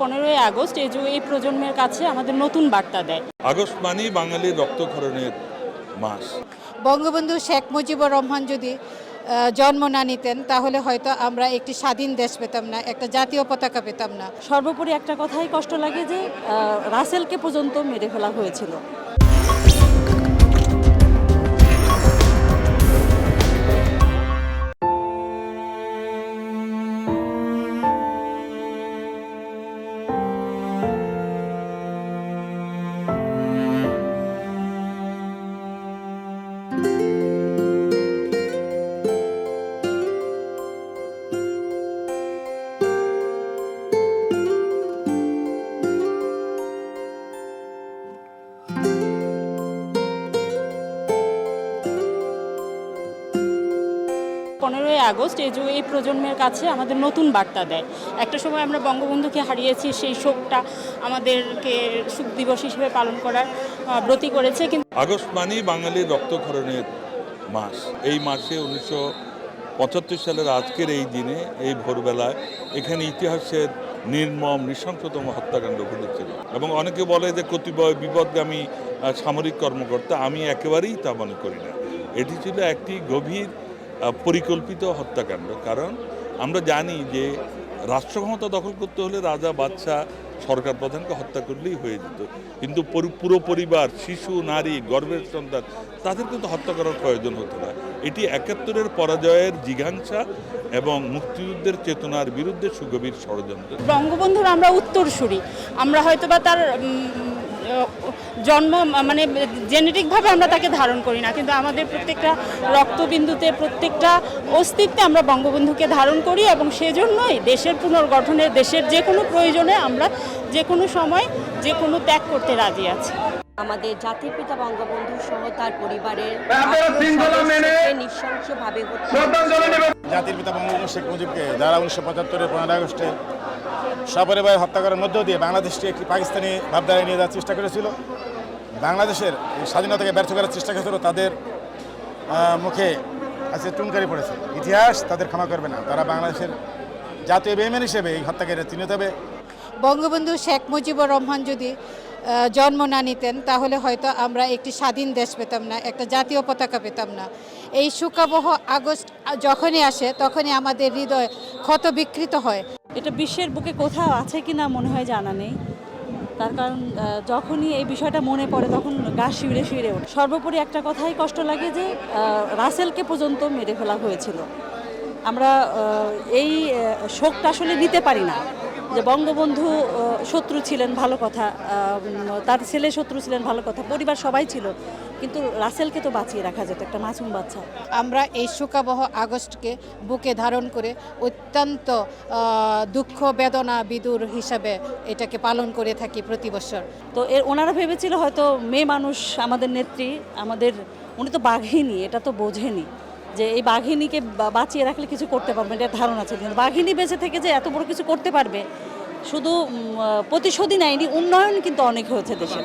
পনেরোই আগস্ট এই যে এই প্রজন্মের কাছে আমাদের নতুন বার্তা দেয়। আগস্ট মানেই বাঙালির রক্তক্ষরণের মাস। বঙ্গবন্ধু শেখ মুজিবুর রহমান যদি জন্ম না নিতেন তাহলে হয়তো আমরা একটি স্বাধীন দেশ পেতাম না একটা জাতীয় পতাকা পেতাম না। সর্বোপরি একটা কথাই কষ্ট লাগে যে রাসেলকে পর্যন্ত মেরে ফেলা হয়েছিল। পনেরোই আগস্ট এই যে এই প্রজন্মের কাছে আমাদের নতুন বার্তা দেয়। একটা সময় আমরা বঙ্গবন্ধুকে হারিয়েছি, সেই শোকটা আমাদেরকে সুখ দিবস হিসেবে পালন করার ব্রতী করেছে, কিন্তু আগস্ট মানেই বাঙালির রক্তক্ষরণের মাস। এই মাসে উনিশশো পঁচাত্তর সালের আজকের এই দিনে, এই ভোরবেলায় এখানে ইতিহাসের নির্মম, নৃশংসতম হত্যাকাণ্ড ঘটেছিল। এবং অনেকে বলে যে কতিপয় বিপদগামী সামরিক কর্মকর্তা, আমি একেবারেই তা মনে করি না। এটি ছিল একটি গভীর পরিকল্পিত হত্যাকাণ্ড। কারণ আমরা জানি যে রাষ্ট্র ক্ষমতা দখল করতে হলে রাজা, বাদশাহ সরকার প্রধানকে হত্যা করলেই হয়ে যেত। কিন্তু পুরো পরিবার, শিশু, নারী, গর্ভের সন্তান তাদের কিন্তু হত্যা করার প্রয়োজন হতো না। এটি একাত্তরের পরাজয়ের জিঘাংসা এবং মুক্তিযুদ্ধের চেতনার বিরুদ্ধে সুগভীর ষড়যন্ত্র। বঙ্গবন্ধুর আমরা উত্তরসূরি। আমরা হয়তো বা তার জন্ম মানে জেনেটিকভাবে আমরা তাকে ধারণ করি না, কিন্তু আমাদের প্রত্যেকটা রক্তবিন্দুতে, প্রত্যেকটা অস্তিত্বে আমরা বঙ্গবন্ধুকে ধারণ করি এবং সেজন্যই দেশের পুনর্গঠনে দেশের যে কোনো প্রয়োজনে আমরা যে কোনো সময় যে কোনো ত্যাগ করতে রাজি আছি। আমাদের জাতির পিতা বঙ্গবন্ধু সহ তার পরিবারের নৃশংসভাবে জাতির পিতা বঙ্গবন্ধু শেখ মুজিবকে যারা উনিশশো পঁচাত্তরের পনেরোই আগস্টে সপরিবার হত্যা করার মধ্য দিয়ে বাংলাদেশকে একটি পাকিস্তানি ভাবধারায় নিয়ে যাওয়ার চেষ্টা করেছিল। বাংলাদেশের স্বাধীনতাকে ব্যর্থ করার চেষ্টা করেছিল তাদের মুখে আজকে টুনকারি পড়েছে। ইতিহাস তাদের ক্ষমা করবে না। তারা বাংলাদেশের জাতীয় বেইমান হিসেবে এই হত্যাকারীরা চিহ্নিত হবে। বঙ্গবন্ধু শেখ মুজিবুর রহমান যদি জন্ম না নিতেন, তাহলে হয়তো আমরা একটি স্বাধীন দেশ পেতাম না, একটা জাতীয় পতাকা পেতাম না। এই সুকাবহ আগস্ট যখনই আসে, তখনই আমাদের হৃদয় ক্ষত বিকৃত হয়। এটা বিশ্বের বুকে কোথাও আছে কি না মনে হয় জানা নেই। তার কারণ যখনই এই বিষয়টা মনে পড়ে, তখন গা শিউরে শিউরে ওঠে। সর্বোপরি একটা কথাই কষ্ট লাগে যে রাসেলকে পর্যন্ত মেরে ফেলা হয়েছিল। আমরা এই শোকটা আসলে নিতে পারি না। যে বঙ্গবন্ধু শত্রু ছিলেন ভালো কথা তার ছেলে শত্রু ছিলেন ভালো কথা পরিবার সবাই ছিল কিন্তু রাসেলকে তো বাঁচিয়ে রাখা যেত একটা মাসুম বাচ্চা। আমরা এই শোকাবহ আগস্টকে বুকে ধারণ করে অত্যন্ত দুঃখ বেদনা বিদুর হিসাবে এটাকে পালন করে থাকি প্রতি বছর। তো এর ওনারা ভেবেছিল হয়তো মেয়ে মানুষ আমাদের নেত্রী আমাদের উনি তো বাঘিনী এটা তো বোঝেনি। যে এই বাঘিনীকে বাঁচিয়ে রাখলে কিছু করতে পারবে এটা ধারণা ছিল বাঘিনী বেঁচে থেকে যে এত বড় কিছু করতে পারবে, শুধু প্রতিশোধই নেয়নি, উন্নয়ন কিন্তু অনেক হয়েছে দেশের